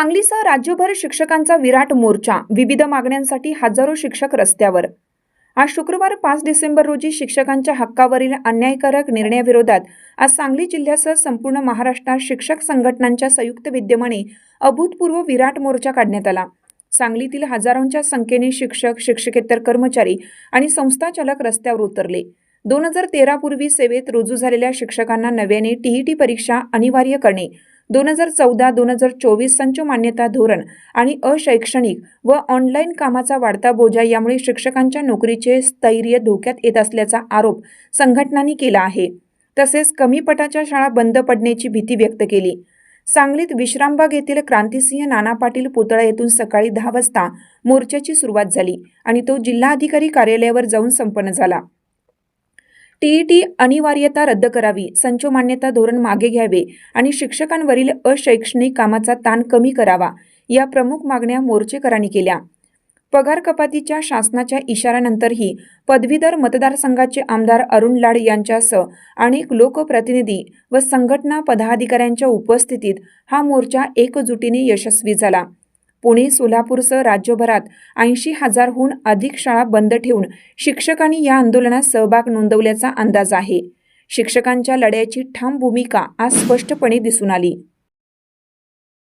सांगलीसह राज्यभर शिक्षकांचा विराट मोर्चा. विविध मागण्यांसाठी हजारो शिक्षक रस्त्यावर. आज शुक्रवार पाच डिसेंबर रोजी शिक्षकांच्या हक्कावरील अन्यायकारक निर्णयाविरोधात आज सांगली जिल्ह्यासह संपूर्ण महाराष्ट्रात शिक्षक संघटनांच्या संयुक्त विद्यमाने अभूतपूर्व विराट मोर्चा काढण्यात आला. सांगलीतील हजारोंच्या संख्येने शिक्षक शिक्षकेतर कर्मचारी आणि संस्थाचालक रस्त्यावर उतरले. दोन हजार तेरापूर्वी सेवेत रुजू झालेल्या शिक्षकांना नव्याने टीईटी परीक्षा अनिवार्य करणे दोन हजार चौदा दोन हजार चोवीस संच मान्यता धोरण आणि अशैक्षणिक व ऑनलाईन कामाचा वाढता बोजा यामुळे शिक्षकांच्या नोकरीचे स्थैर्य धोक्यात येत असल्याचा आरोप संघटनांनी केला आहे. तसेच कमी पटाच्या शाळा बंद पडण्याची भीती व्यक्त केली. सांगलीत विश्रामबाग येथील क्रांतिसिंह नाना पाटील पुतळा येथून सकाळी दहा वाजता मोर्चाची सुरुवात झाली आणि तो जिल्हाधिकारी कार्यालयावर जाऊन संपन्न झाला. टीईटी अनिवार्यता रद्द करावी संच मान्यता धोरण मागे घ्यावे आणि शिक्षकांवरील अशैक्षणिक कामाचा ताण कमी करावा या प्रमुख मागण्या मोर्चेकरांनी केल्या. पगार कपातीच्या शासनाच्या इशाऱ्यानंतरही पदवीधर मतदारसंघाचे आमदार अरुण लाड यांच्यासह अनेक लोकप्रतिनिधी व संघटना पदाधिकाऱ्यांच्या उपस्थितीत हा मोर्चा एकजुटीने यशस्वी झाला. पुणे सोलापूरसह राज्यभरात ऐंशी हजारहून अधिक शाळा बंद ठेवून शिक्षकांनी या आंदोलनात सहभाग नोंदवल्याचा अंदाज आहे. शिक्षकांच्या लढ्याची ठाम भूमिका आज स्पष्टपणे दिसून आली.